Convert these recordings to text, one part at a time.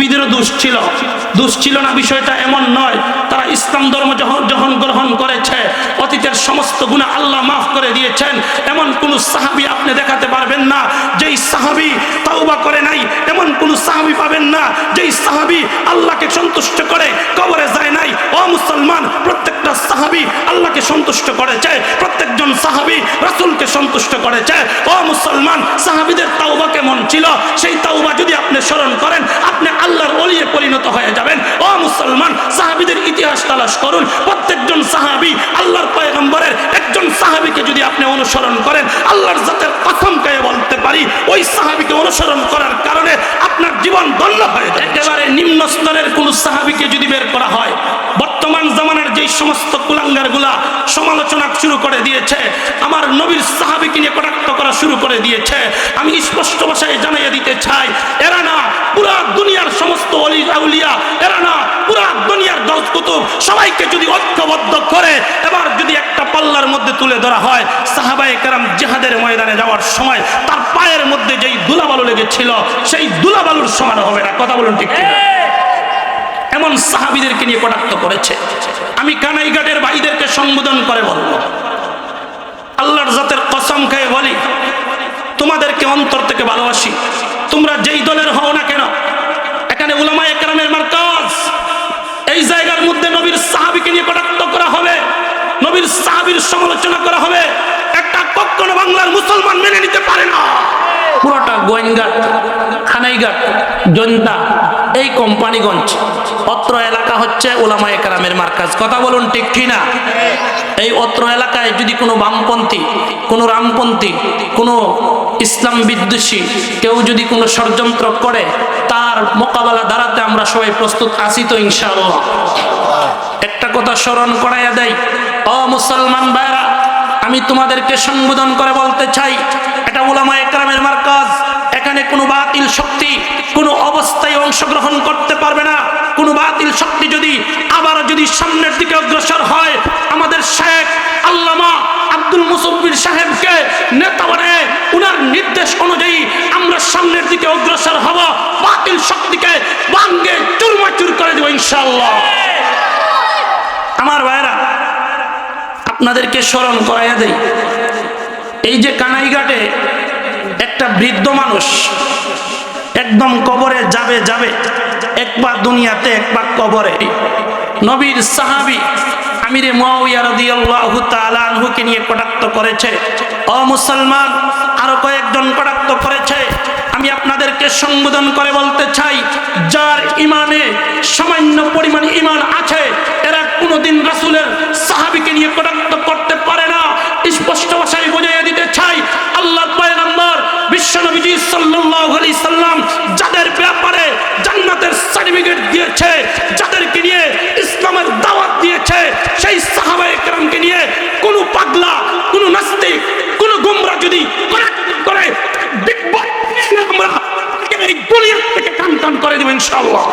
সাহাবিদেরও দোষ ছিল। দোষ ছিল না বিষয়টা এমন নয়, তারা ইসলাম ধর্ম যখন যখন গ্রহণ করেছে, অতীতের সমস্ত গুণা আল্লাহ মাফ করে দিয়েছেন। এমন কোন সাহাবি আপনি দেখাতে পারবেন না, যেই সাহাবি তাওবা করে নাই, এমন কোন সাহাবি পাবেন না, যেই সাহাবি আল্লাহকে সন্তুষ্ট করে কবরে যায় নাই। ও মুসলমান প্রত্যেকটা সাহাবি আল্লাহকে সন্তুষ্ট করেছে, প্রত্যেকজন সাহাবি রাসূলকে সন্তুষ্ট করেছে। ও মুসলমান, সাহাবিদের তাওবা কেমন ছিল? সেই তাওবা যদি আপনি স্মরণ করেন, আপনি আল্লাহর ওলিয়ে পরিণত হয়ে যাবেন। ও মুসলমান, সাহাবিদের ইতিহাস তালাশ করুন। প্রত্যেকজন সাহাবি আল্লাহর পয়গম্বরের একজন সাহাবিকে যদি আপনি অনুসরণ করেন, আল্লাহর জাতের কসম কে বলতে পারি, ওই সাহাবিকে অনুসরণ করার কারণে আপনার জীবন ধন্য হয়ে যায় একেবারে নিম্ন স্তরের কোন সাহাবিকে যদি বের করা হয়, বর্তমান জামানার যেই সমস্ত কুলাঙ্গারগুলা সমালোচনা শুরু করে দিয়েছে আমার নবীর সাহাবিকে নিয়ে কটাক্ত করা শুরু করে দিয়েছে। আমি স্পষ্ট ভাষায় জানাইয়ে দিতে চাই এরা না পুরা দুনিয়ার সমস্ত আউলিয়া এরা না পুরা দুনিয়ার দশ কুতুব সবাইকে যদি ঐক্যবদ্ধ করে এবার যদি একটা পাল্লার মধ্যে তুলে ধরা হয় সাহাবায়ে কেরাম জিহাদের ময়দানে যাওয়ার সময় তার পায়ের মধ্যে যেই দুলাবালু লেগেছিল সেই দুলাবালুর সমান হবে না কথা বলুন ঠিক কিনা? এমন সাহাবিদেরকে নিয়ে কটাক্ত করেছে। আমি কানাইঘাটের ভাইদেরকে সম্বোধন করে বলব। আল্লাহর জাতের কসম খেয়ে বলি, তোমাদেরকে অন্তর থেকে ভালোবাসি। তোমরা যেই দলের হও না কেন, এখানে উলামা একরামের মার্কাজ। এই জায়গার মধ্যে নবীর সাহাবিকে নিয়ে কটাক্ত করা হবে, নবীর সাহাবির সমালোচনা করা হবে। একটা কখনো বাংলার মুসলমান মেনে নিতে পারে না। পুরোটা গোয়েনঘাট খানাইঘাট জন্দা এই কোম্পানিগঞ্জ, অত্র এলাকা হচ্ছে ওলামা একরামের মার্কাজ। কথা বলুন ঠিক কিনা? এই অত্র এলাকায় যদি কোনো বামপন্থী, কোনো রামপন্থী, কোনো ইসলাম বিদ্বেষী কেউ যদি কোনো ষড়যন্ত্র করে, তার মোকাবেলা দাঁড়াতে আমরা সবাই প্রস্তুত আছি তো ইনশাআল্লাহ। একটা কথা স্মরণ করাইয়া দেয় অ মুসলমান ভাইরা, আমি তোমাদেরকে সম্বোধন করে বলতে চাই, এটা ওলামা একরামের মার্কাজ এখানে কোনো বাতিল শক্তি কোনো অবস্থায় অংশগ্রহণ করতে পারবে না। কোনো বাতিল শক্তি যদি আবার যদি সামনের দিকে অগ্রসর হয়, আমাদের শেখ আল্লামা আব্দুল মুসব্বির সাহেবকে নেতা বানায় উনার নির্দেশ অনুযায়ী আমরা সামনের দিকে অগ্রসর হব। বাতিল শক্তিকে বাঙ্গে চুরমাচুর করে দেবো ইনশাআল্লাহ। আমার ভাইরা আপনাদেরকে স্মরণ করাইয়া দেই, এই যে কানাইঘাটে একটা বৃদ্ধ মানুষ একদম কবরে যাবে যাবে। একবার দুনিয়াতে, একবার কবরে। নবীর সাহাবি আমিরে নিয়ে কটাক্ত করেছে। ও মুসলমান, আরও কয়েকজন কটাক্ত করেছে। আমি আপনাদেরকে সম্বোধন করে বলতে চাই, যার ইমানে সামান্য পরিমাণ ইমান আছে, এরা কোনোদিন রাসুলের সাহাবীকে নিয়ে কটাক্ত করতে পারে না। স্পষ্ট ভাষায় পয়গম্বর বিশ্বনবীজি সাল্লাল্লাহু সাল্লাম যাদের ব্যাপারে জান্নাতের সার্টিফিকেট দিয়েছে, যাদেরকে নিয়ে ইসলামের দাওয়াত দিয়েছে, সেই সাহাবায়ে কেরামকে নিয়ে কোন পাগলা, কোন নাস্তিক, কোন গুমরা যদি করে দেখব আমরা এই কান করে দেব ইনশাআল্লাহ।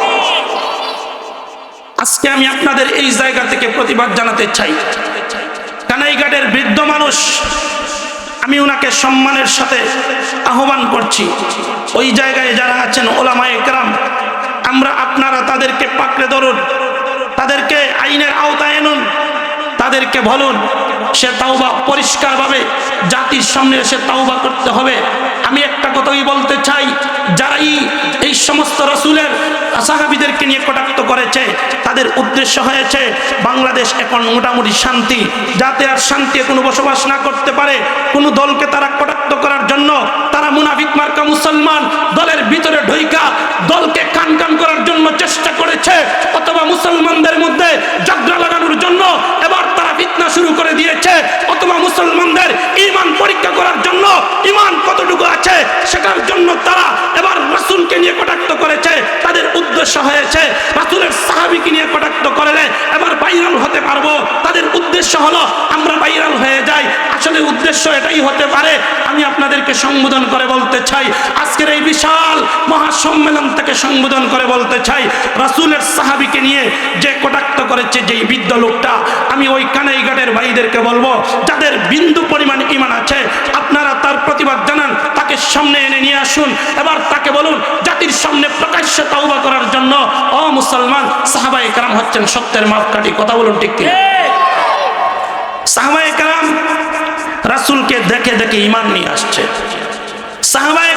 আজকে আমি আপনাদের এই জায়গা থেকে প্রতিবাদ জানাতে চাই। কানাইঘাটের বৃদ্ধ মানুষ আমি ওনাকে সম্মানের সাথে আহ্বান করছি। ওই জায়গায় যারা আছেন ওলামায়ে একরাম আমরা আপনারা তাদেরকে পাকড়ে ধরুন, তাদেরকে আইনের আওতায় এনুন তাদেরকে বলুন সে তাওবা পরিষ্কারভাবে জাতির সামনে এসে তাওবা করতে হবে। আমি একটা কথাই বলতে চাই, যারাই এই সমস্ত রসুলের সাহাবিদেরকে নিয়ে কটাক্ত করেছে, তাদের উদ্দেশ্য হয়েছে বাংলাদেশ এখন মোটামুটি শান্তি। যাতে আর শান্তি কোনো বসবাস না করতে পারে, কোনো দলকে তারা কটাক্ত করার জন্য তারা মুনাফিক মার্কা মুসলমান দলের ভিতরে ঢইকা দলকে কান কান করার জন্য চেষ্টা করেছে, অথবা মুসলমানদের মধ্যে ঝগড়া লাগানোর জন্য ফিতনা শুরু করে দিয়েছে। অথবা মুসলমানদের ইমান পরীক্ষা করার জন্য ইমান কতটুকু আছে সেটার জন্য তারা এবার রাসুলকে নিয়ে কটাক্ত করেছে। তাদের উদ্দেশ্য হয়েছে রাসূলের সাহাবীকে নিয়ে কটাক্ত করলে এবার ভাইরাল হতে পারব তাদের উদ্দেশ্য হলো আমরা ভাইরাল হয়ে যাই। আসলে উদ্দেশ্য এটাই হতে পারে, আমি আপনাদেরকে সম্বোধন করে বলতে চাই। আজকের এই বিশাল মহাসম্মেলন থেকে সম্বোধন করে বলতে চাই, রাসূলের সাহাবিকে নিয়ে যে কটাক্ত করেছে যেই বৃদ্ধ লোকটা, আমি ওই কানাইঘাটের ভাইদেরকে বলব, যাদের বিন্দু পরিমাণ ইমান আছে, আপনারা তার প্রতিবাদ জানান, তাকে সামনে এনে নিয়ে আসুন। এবার তাকে বলুন, জাতির সামনে প্রকাশ্যে তাওবা করার জন্য, ও মুসলমান সাহাবায়ে কারাম হচ্ছেন সত্যের মাপকাঠি, কথা বলুন ঠিক কি রাসূলকে দেখে দেখে ঈমান নিয়ে আসছে। সাহাবায়ে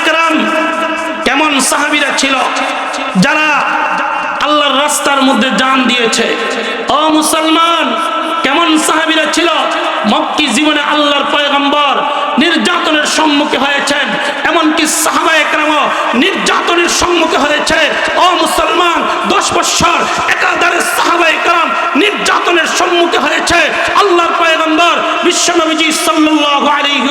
কেমন সাহাবীরা ছিল? যারা আল্লাহর রাস্তার মধ্যে জান দিয়েছে। ও মুসলমান, কেমন সাহাবীরা ছিল? মক্কি জীবনে আল্লাহর পয়গম্বর নির্যাতনের সম্মুখে হয়েছেন। এমনকি সাহাবা নির্যাতনের সম্মুখে হয়েছে। ও মুসলমান, দশ বৎসর একাধারে সাহাবা একরাম নির্যাতনের সম্মুখে হয়েছে আল্লাহর পয়গম্বর বিশ্বনবীজি সাল্লাল্লাহু আলাইহি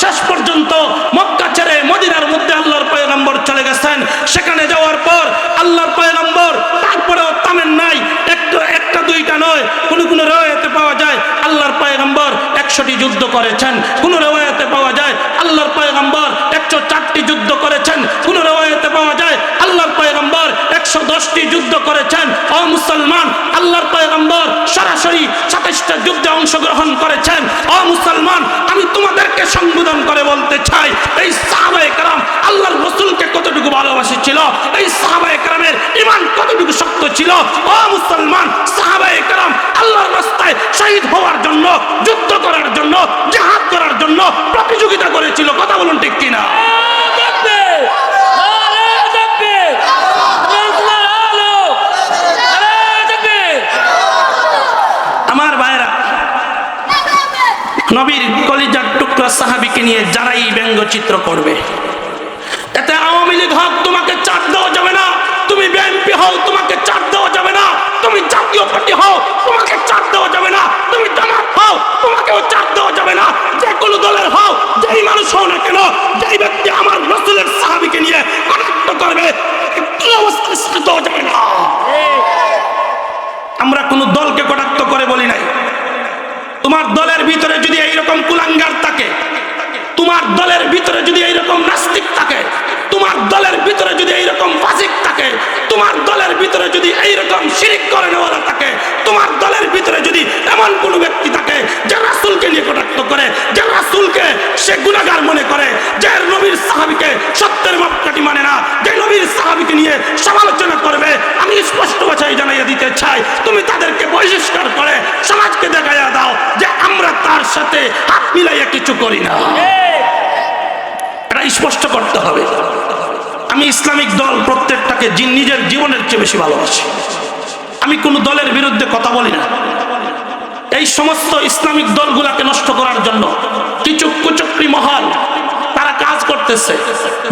শেষ পর্যন্ত মক্কা ছেড়ে মদিনার মধ্যে আল্লাহর পয়গম্বর চলে গেছেন। সেখানে যাওয়ার পর আল্লাহর পয়গম্বর তারপরেও থামেন নাই। একটা একটা, দুইটা নয়। কোন কোন রেওয়ায়তে পাওয়া যায় আল্লাহর পয়গম্বর একশোটি যুদ্ধ করেছেন। কোন রেওয়ায়তে পাওয়া যায় আল্লাহর পয়গম্বর একশো চারটি যুদ্ধ করেছেন। কোন রেওয়ায়তে পাওয়া যায় আল্লাহর পয়গম্বর একশো দশটি যুদ্ধ করেছেন ও মুসলমান আল্লাহর পয়গম্বর সরাসরি সাতাশটা যুদ্ধে অংশগ্রহণ করেছেন। ও মুসলমান, আমি তোমাদেরকে সম্বোধন করে বলতে চাই, এই সাহাবায়ে কারাম আল্লাহর রসুলকে কতটুকু ভালোবাসেছিল এই সাহাবায়ে কারামের ইমান কতটুকু শক্ত ছিল? ও মুসলমান, সাহাবায়ে কারাম আল্লাহর রাস্তায় শহীদ হওয়ার জন্য, যুদ্ধ করার জন্য, জাহাদ করার জন্য প্রতিযোগিতা করেছিল। কথা বলুন ঠিক কিনা? নবীর কলিজার টুকরা সাহাবিকে নিয়ে যারাই ব্যঙ্গচিত্র করবে। এতে আওয়ামী লীগ হক তোমাকে চাপ দেওয়া যাবে না, তুমি বিএনপি হও, তোমাকে চাপ দেওয়া যাবে না, তুমি জাতীয় পার্টি হও, তোমাকে চাপ দেওয়া যাবে না, তুমি জামাত হও, তোমাকেও চাপ দেওয়া যাবে না, যে কোনো দলের হও, যেই মানুষ হও না কেন, যেই ব্যক্তি আমার রসুলের সাহাবিকে নিয়ে কটাক্ত করবে দেওয়া যাবে না? আমরা কোনো দলকে কটাক্ত করে বলি নাই তোমার দলের ভিতরে যদি এইরকম কুলাঙ্গার থাকে তোমার দলের ভিতরে যদি এইরকম নাস্তিক থাকে, তোমার দলের ভিতরে যদি এইরকম ফাসিক থাকে, তোমার ভিতরে যদি এইরকম শিরিক করে নেওয়ালা থাকে, তোমার দলের ভিতরে যদি এমন কোনো ব্যক্তি থাকে যে রাসুলকে নিয়ে কটাক্ত করে, যে রাসুলকে সে গুণাগার মনে করে, যে নবীর সাহাবিকে সত্যের মাপকাঠি মানে না, যে নবীর সাহাবিকে নিয়ে সমালোচনা করবে, আমি স্পষ্ট ভাষায় জানাইয়া দিতে চাই, তুমি তাদেরকে বহিষ্কার করে সমাজকে দেখাইয়া দাও যে আমরা তার সাথে হাত মিলাইয়া কিছু করি না। এটা স্পষ্ট করতে হবে। আমি ইসলামিক দল প্রত্যেকটাকে নিজের জীবনের চেয়ে বেশি ভালোবাসি। আমি কোনো দলের বিরুদ্ধে কথা বলি না। এই সমস্ত ইসলামিক দলগুলাকে নষ্ট করার জন্য কিছু কুচক্রি মহল তারা কাজ করতেছে।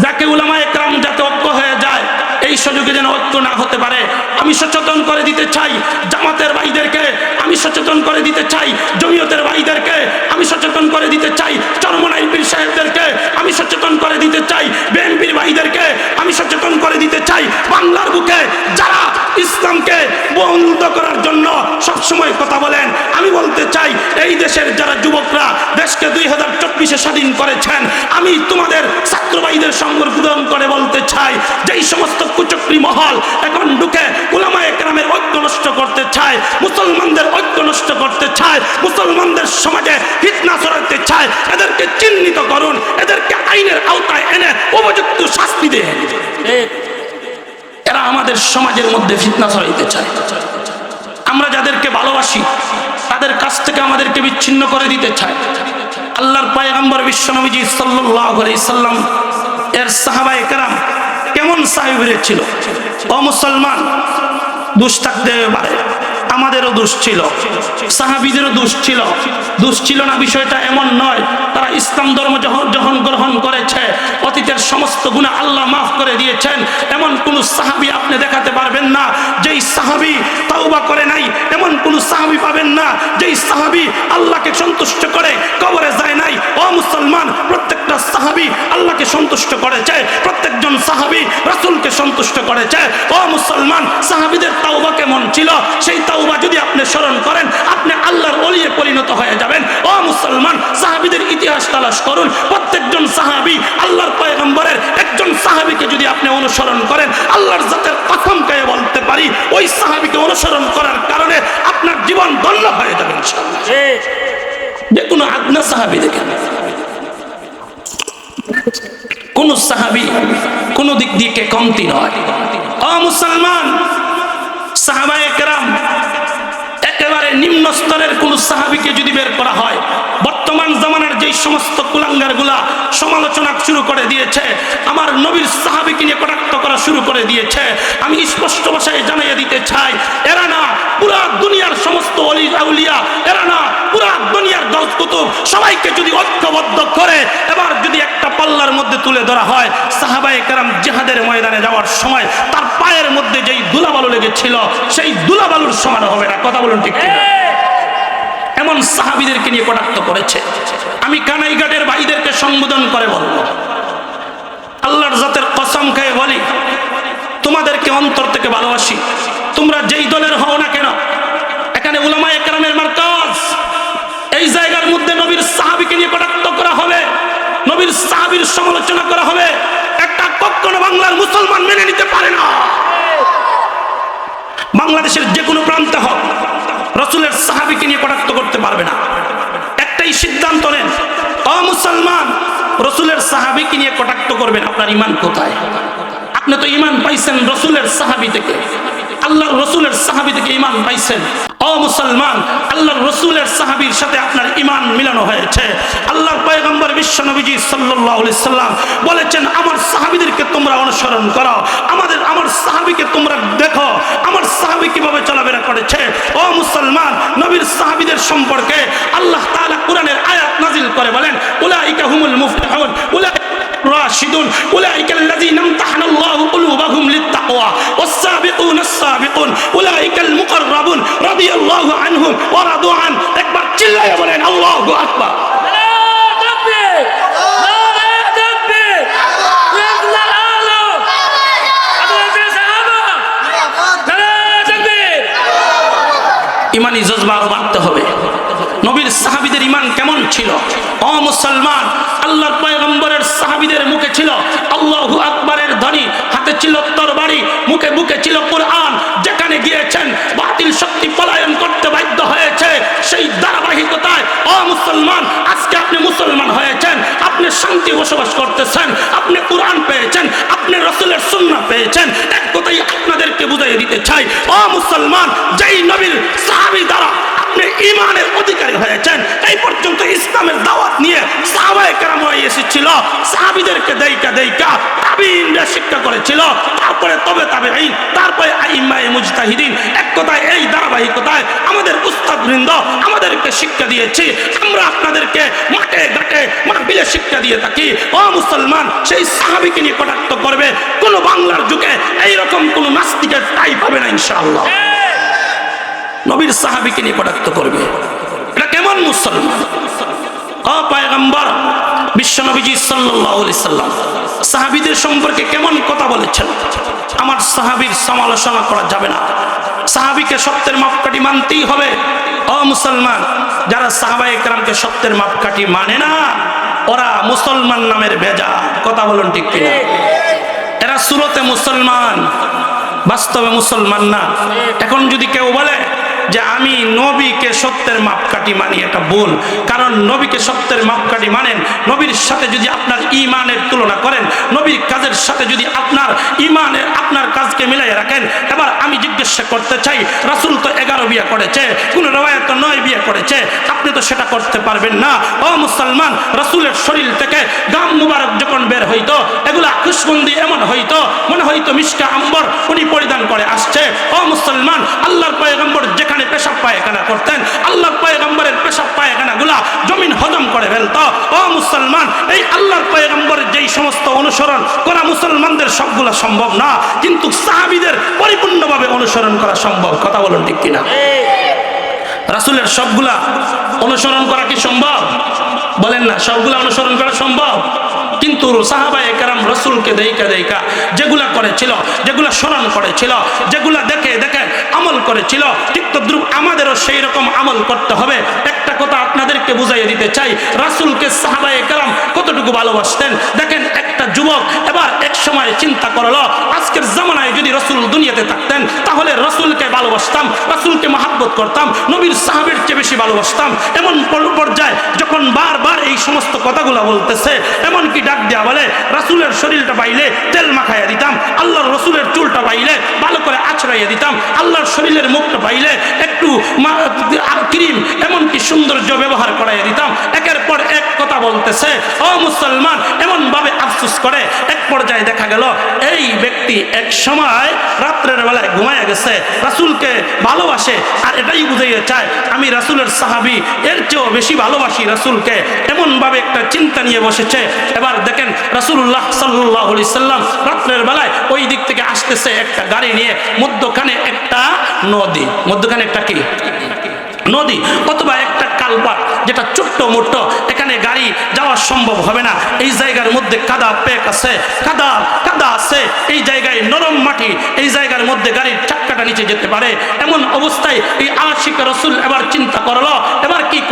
যাকে উলামা একরাম যাতে ঐক্য হয়ে যায়, এই সুযোগে যেন ঐক্য না হতে পারে। আমি সচেতন করে দিতে চাই জামাতের ভাইদেরকে, আমি সচেতন করে দিতে চাই জমিয়তের ভাইদেরকে, আমি সচেতন করে দিতে চাই চরমনাই পীর সাহেবদেরকে, আমি চাই বাংলার বুকে যারা ইসলামকে বন্ধ করার জন্য সবসময় কথা বলেন, আমি বলতে চাই, এই দেশের যারা যুবকরা দেশকে দুই হাজার চব্বিশে স্বাধীন করেছেন, আমি তোমাদের ছাত্র ভাইদের সম্বোধন করে বলতে চাই, যেই সমস্ত কুচক্রি মহল এখন ঢুকে উলামা একরামের ঐক্য নষ্ট করতে চায়, মুসলমানদের ঐক্য নষ্ট করতে চায়, মুসলমানদের সমাজে ফিতনা ছড়াতে চায়, এদেরকে চিহ্নিত করুন, এদেরকে আইনের আওতায় এনে উপযুক্ত শাস্তি এরা আমাদের সমাজের মধ্যে ফিতনা ছড়াইতে চায়। আমরা যাদেরকে ভালোবাসি, তাদের কাছ থেকে আমাদেরকে বিচ্ছিন্ন করে দিতে চায়। আল্লাহর পায়গাম্বর বিশ্বনবীজি সাল্লাম, এর সাহাবায়ে কেরাম কেমন সাহেবের ছিল? ও মুসলমান, দুষ থাকতে পারে, আমাদেরও দোষ ছিল, সাহাবিদেরও দোষ ছিল। দোষ ছিল না, বিষয়টা এমন নয় ইসলাম ধর্ম যখন যখন গ্রহণ করেছে, অতীতের সমস্ত গুণা আল্লাহ মাফ করে দিয়েছেন। এমন কোন সাহাবি আপনি দেখাতে পারবেন না, যেই সাহাবি তাওবা করে নাই। এমন কোন সাহাবি পাবেন না, যেই সাহাবি আল্লাহকে সন্তুষ্ট করে, কবরে যায় নাই। ও মুসলমান, প্রত্যেকটা সাহাবি আল্লাহকে সন্তুষ্ট করেছে। প্রত্যেকজন সাহাবি রাসূলকে সন্তুষ্ট করেছে। ও মুসলমান, সাহাবিদের তাওবা কেমন ছিল? সেই তাওবা যদি আপনি স্মরণ করেন আপনি আল্লাহর ওলিয়ে পরিণত হয়ে যাবেন। ও মুসলমান সাহাবিদের ইতিহাস তালাশ করুন। প্রত্যেকজন সাহাবি আল্লাহর পয়গম্বরের একজন সাহাবিকে যদি আপনি অনুসরণ করেন আল্লাহর জাতের খেয়ে বলতে পারি ওই সাহাবিকে অনুসরণ করার কারণে আপনার জীবন ধন্য হয়ে যাবে যে কোনো আদনা সাহাবি দেখেন। কোন সাহাবি কোন দিক দিয়ে কমতি নয়। অ মুসলমান সাহাবায়ে কেরাম একেবারে নিম্ন স্তরের কোন সাহাবিকে যদি বের করা হয়, বর্তমান জামানার যেই সমস্ত কুলাঙ্গারগুলা সমালোচনা শুরু করে দিয়েছে, আমার নবীর সাহাবিকে নিয়ে কটাক্ত করা শুরু করে দিয়েছে, আমি স্পষ্ট ভাষায় জানাইয়া দিতে চাই, এরা না পুরা দুনিয়ার সমস্ত অলি আউলিয়া এরা না পুরা কুতুব সবাইকে যদি ঐক্যবদ্ধ করে, এবার যদি একটা পাল্লার মধ্যে তুলে ধরা হয়, সাহাবায়ে কেরাম জেহাদের ময়দানে যাওয়ার সময় তার পায়ের মধ্যে যেই দুলাবালু লেগেছিল, সেই দুলাবালুর সমান হবে না। কথা বলুন ঠিক? এমন সাহাবিদেরকে নিয়ে কটাক্ত করেছে। আমি কানাইঘাটের ভাইদেরকে সম্বোধন করে বলব, আল্লাহর জাতের কসম খেয়ে বলি, তোমাদেরকে অন্তর থেকে ভালোবাসি। তোমরা যেই দলের হও না কেন, এখানে উলামা একরামের মার্কাজ। এই জায়গার মধ্যে নবীর সাহাবিকে নিয়ে কটাক্ত করা হবে, নবীর সাহাবির সমালোচনা করা হবে। একটা কখনো বাংলার মুসলমান মেনে নিতে পারে না। বাংলাদেশের যে কোনো প্রান্তে হোক, রসুলের সাহাবিকে নিয়ে কটাক্ত করতে পারবে না। একটাই সিদ্ধান্ত নেন, অ মুসলমান, রসুলের সাহাবিকে নিয়ে কটাক্ত করবেন, আপনার ইমান কোথায়? আপনি তো ইমান পাইছেন রসুলের সাহাবি থেকে। আল্লাহর রসুলের সাহাবি থেকে ইমান পাইছেন। ও মুসলমান, আল্লাহর রসুলের সাহাবির সাথে আপনার ইমান মিলানো হয়েছে। আল্লাহর পয়গম্বর বিশ্ব নবীজি আলাইহি সাল্লাম বলেছেন, আমার সাহাবিদেরকে তোমরা অনুসরণ করো। আমাদের, আমার সাহাবিকে তোমরা দেখো। আমার সাহাবি কীভাবে চলাফেরা করেছে? ও মুসলমান, নবীর সাহাবিদের সম্পর্কে আল্লাহ তাআলা কোরআনের আয়াত নাজিল করে বলেন, উলাইকা হুমুল মুফলিহুন, উলাইকা راشدون أولئك الذين امتحن الله قلوبهم للتقوى والسابقون السابقون أولئك المقربون رضي الله عنهم ورضوا عنه أكبر চিল্লায় বলেন الله أكبر ইমানি জজবা আরো বাড়তে হবে নবীর সাহাবিদের ইমান কেমন ছিল। ও মুসলমান, আল্লাহর পয়গম্বরের সাহাবিদের মুখে ছিল আল্লাহু আকবরের ধ্বনি, হাতে ছিল তরবারি, মুখে মুখে ছিল কোরআন। যেখানে গিয়েছেন, বাতিল শক্তি পলায়ন করতে বাধ্য হয়েছে সেই ধারাবাহিকতায়। ও মুসলমান, আজকে আপনি মুসলমান হয়েছেন, আপনি শান্তি বসবাস করতেছেন, আপনি কোরআন পেয়েছেন, আপনি রসুলের সুন্না পেয়েছেন। এক কথাই আপনাদেরকে বুঝাই দিতে চাই, ও মুসলমান, যেই নবীর সাহাবি দ্বারা ইমানের অধিকারী হয়েছেন। এই পর্যন্ত ইসলামের দাওয়াত নিয়ে সাহাবায়ে কেরাম হয়ে এসেছিল। সাহাবিদেরকে দেইকা দেইকা তাবিনরা শিক্ষা করেছিল। তারপরে তবে তাবেঈন তারপরে আইম্মায়ে মুজতাহিদিন। এক কথায় এই ধারাবাহিকতায় আমাদের উস্তাদ বৃন্দ আমাদেরকে শিক্ষা দিয়েছি। আমরা আপনাদেরকে মাঠে ঘাটে মাহবিলে শিক্ষা দিয়ে থাকি। ও মুসলমান সেই সাহাবিকে নিয়ে কটাক্ত করবে। কোন বাংলার যুগে এইরকম কোন নাস্তিকের তাই পাবে না ইনশাআল্লাহ। নবীর সাহাবিকে নিয়ে কটাক্ত করবে এটা কেমন মুসলমান অপায়গম্বর বিশ্ব নবীজি সাল্লাল্লাহু আলাইহি সাল্লাম। সাহাবীদের সম্পর্কে কেমন কথা বলেছেন? আমার সাহাবীর সমালোচনা করা যাবে না। সাহাবীকে সত্যের মাপকাঠি মানতেই হবে। অ মুসলমান, যারা সাহাবায়ে কেরামকে সত্যের মাপকাঠি মানে না, ওরা মুসলমান নামের ভেজা। কথা বলুন ঠিক কিনা? এরা সুরতে মুসলমান, বাস্তবে মুসলমান না। এখন যদি কেউ বলে যে আমি নবীকে সত্যের মাপকাঠি মানি, এটা ভুল। কারণ নবীকে সত্যের মাপকাঠি মানেন নবীর সাথে যদি আপনার ইমানের তুলনা করেন, নবীর কাজের সাথে যদি আপনার ইমানের, আপনার কাজকে মিলাই রাখেন, এবার আমি জিজ্ঞাসা করতে চাই, রাসুল তো এগারো বিয়ে করেছে, কোন রেওয়ায়ত তো নয় বিয়ে করেছে, আপনি তো সেটা করতে পারবেন না। ও মুসলমান, রাসুলের শরীর থেকে গাম মুবারক যখন বের হইতো, এগুলা খুশবন্দি এমন হইতো, মনে হইতো মিষ্টা আম্বর, উনি পরিধান করে আসছে। ও মুসলমান, আল্লাহর পয়গম্বর যেখানে পেশাব পায়খানা করতেন। আল্লাহর পয়গম্বরের পেশাব পায়খানা গুলা জমিন হজম করে ফেলতো। ও মুসলমান, এই আল্লাহর পয়গম্বরের যেই সমস্ত অনুসরণ করা মুসলমানদের সবগুলা সম্ভব না, কিন্তু সাহাবিদের পরিপূর্ণভাবে অনুসরণ করা সম্ভব। কথা বলুন ঠিক কিনা? রাসুলের সবগুলা অনুসরণ করা কি সম্ভব? বলেন না, সবগুলা অনুসরণ করা সম্ভব? কিন্তু সাহাবা একরাম রসুলকে দেইকা দেইকা যেগুলা করেছিল, যেগুলা স্মরণ করেছিল, যেগুলা দেখে দেখে আমল করেছিল, ঠিক তো আমাদেরও সেই রকম আমল করতে হবে। একটা কথা আপনাদেরকে বুঝাইয়ে দিতে চাই, রাসুলকে সাহাবা একরাম কতটুকু ভালোবাসতেন? দেখেন একটা যুবক এবার এক সময় চিন্তা করল, আজকের জামানায় যদি রসুল দুনিয়াতে থাকতেন দিতেন তাহলে রসুলকে ভালোবাসতাম, রসুলকে মাহাব্বত করতাম, নবীর সাহাবের চেয়ে বেশি ভালোবাসতাম। এমন পর- পর্যায়ে যখন বারবার এই সমস্ত কথাগুলো বলতেছে, এমনকি ডাক দেওয়া বলে, রাসুলের শরীরটা পাইলে তেল মাখাইয়া দিতাম, আল্লাহর রসুলের চুলটা পাইলে ভালো করে আছড়াইয়া দিতাম, আল্লাহর শরীরের মুখটা পাইলে একটু ক্রিম, এমনকি সৌন্দর্য ব্যবহার করাইয়া দিতাম। একের পর এক কথা বলতেছে, ও মুসলমান, এমনভাবে আফসুস করে। এক পর্যায়ে দেখা গেল, এই ব্যক্তি এক সময় রাত্রের বেলায় ঘুমায় গেছে, রাসুলকে ভালোবাসে, আর এটাই বুঝাইয়ে চায়, আমি রাসুলের সাহাবি, এর চেয়েও বেশি ভালোবাসি রাসুলকে। এমনভাবে একটা চিন্তা নিয়ে বসেছে। এবার দেখেন রাসুল্লাহ সাল্লাহ সাল্লাম রাত্রের বেলায় ওই দিক থেকে আসতেছে একটা গাড়ি নিয়ে, মধ্যখানে একটা নদী। মধ্যখানে একটা কি? নদী অথবা একটা কালপাট যেটা ছোট্ট মোট্ট, এখানে গাড়ি যাওয়া সম্ভব হবে না। এই জায়গার মধ্যে কাদা পেক আছে, কাদা কাদা আছে। এই জায়গায় নরম মাটি, এই জায়গার মধ্যে গাড়ির চাক্কাটা নিচে যেতে পারে। এমন অবস্থায় এই আশিক রসুল এবার চিন্তা করল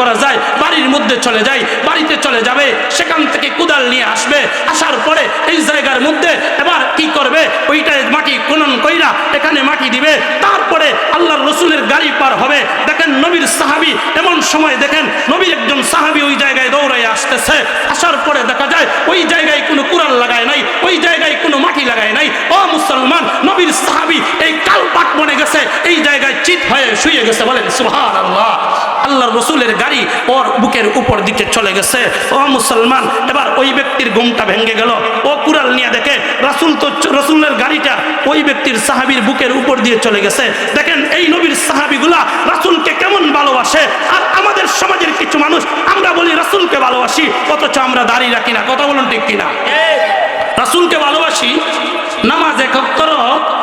করা যায়, বাড়ির মধ্যে চলে যায়, বাড়িতে চলে যাবে, সেখান থেকে কুদাল নিয়ে আসবে, আসার পরে এই জায়গার মধ্যে এবার কি করবে? ওইটায় মাটি খনন কইরা এখানে মাটি দিবে, তারপরে আল্লাহর রসুলের গাড়ি পার হবে। দেখেন নবীর সাহাবি, এমন সময় দেখেন নবীর একজন সাহাবি ওই জায়গায় দৌড়াই আসতেছে। আসার পরে দেখা যায় ওই জায়গায় কোনো কুড়াল লাগায় নাই, ওই জায়গায় কোনো মাটি লাগায় নাই। ও মুসলমান, নবীর সাহাবি, এই কালপাট বনে গেছে, এই জায়গায় চিত হয়ে শুয়ে গেছে বলেন সুহান আল্লাহ আল্লাহর রসুলের গাড়ি ওর বুকের উপর দিকে চলে গেছে। ও মুসলমান এবার ওই ব্যক্তির ঘুমটা ভেঙে গেল। ও কুড়াল নিয়ে দেখে রাসুল তো রসুলের গাড়িটা ওই ব্যক্তির সাহাবির বুকের উপর দিয়ে চলে গেছে। দেখেন এই নবীর সাহাবিগুলা রাসুলকে কেমন ভালোবাসে। আর আমাদের সমাজের কিছু মানুষ আমরা বলি রাসুলকে ভালোবাসি অথচ আমরা দাঁড়িয়ে রাখি না। কথা বলুন ঠিক কিনা? রাসুলকে ভালোবাসি নামাজ একত্তর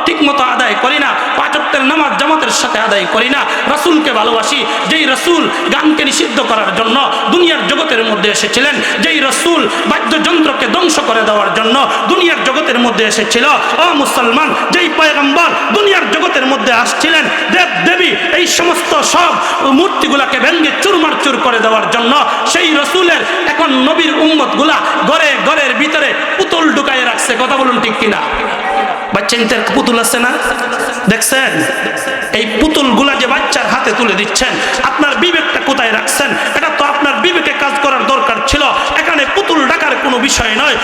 ঠিক মতো আদায় করি না, পাঁচত্বের নামাজ জামাতের সাথে আদায় করি না। রাসুলকে ভালোবাসি, যেই রসুল গানকে নিষিদ্ধ করার জন্য দুনিয়ার জগতের মধ্যে এসেছিলেন, যেই রসুল বাদ্যযন্ত্রকে ধ্বংস করে দেওয়ার জন্য দুনিয়ার জগতের মধ্যে এসেছিল। ও মুসলমান, যেই পয়গম্বর দুনিয়ার জগতের মধ্যে আসছিলেন, দেব দেবী, এই সমস্ত সব মূর্তিগুলাকে ভেঙ্গে চুরমার চুর করে দেওয়ার জন্য সেই রসুলের এখন নবীর উম্মতগুলা ঘরে ঘরের ভিতরে পুতুল ঢুকাই রাখছে। কথা বলুন ঠিক কিনা? বাচ্চা নিতে পুতুল আছে না? দেখছেন? এই পুতুলগুলা যে বাচ্চার হাতে তুলে দিচ্ছেন, আপনার বিবেকটা কোথায় রাখছেন? এটা তো আপনার বিবেকে কাজ করার দরকার ছিল। এখানে পুতুল ডাকার কোনো বিষয় নয়।